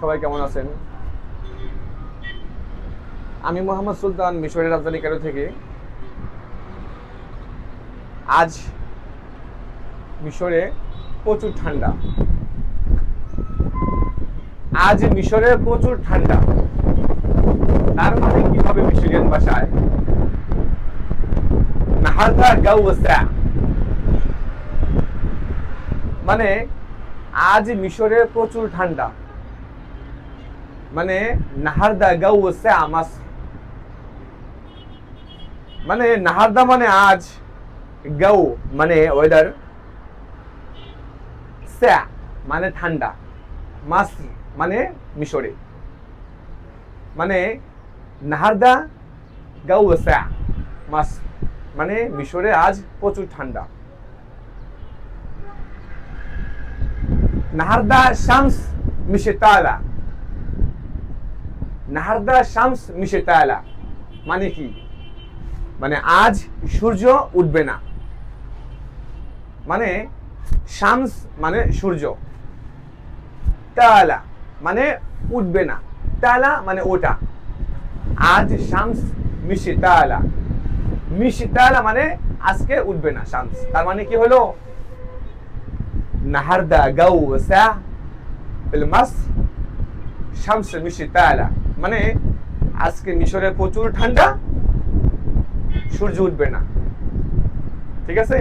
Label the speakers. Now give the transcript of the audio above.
Speaker 1: সবাই কেমন আছেন? আমি মোহাম্মদ সুলতান, মিশরের রাজধানী কারও থেকে। আজ মিশরে প্রচুর ঠান্ডা। আজ মিশরে প্রচুর ঠান্ডা। তার মানে কি হবে মিশরিয়ান ভাষায় নাহারদা গাউ মানে আজ মিশরে প্রচুর ঠান্ডা। মানে নাহারদা গাউ ওয়াসা মাস মানে নাহারদা মানে আজ গাউ মানে ওয়েদার। স্যা মানে ঠান্ডা, মাস মানে মিশরে। মানে নাহারদা গাউ মাস মানে মিশরে আজ প্রচুর ঠান্ডা। নাহারদা শামস মিশেতালা নাহারদা শামস মিশেতালা মানে কি? মানে আজ সূর্য উঠবে না। মানে শামস মানে সূর্য। তালা মানে উঠবে না। তালা মানে ওটা। আজ শামস মিশিতালা মিশিতালা মানে আজকে উঠবে না শামস। তার মানে কি হলো? নাহারদা গাউ সা বিলমাস শামস মিশিতালা মানে আজকে মিশরে প্রচুর ঠান্ডা, সূর্য উঠবে না। ঠিক আছে?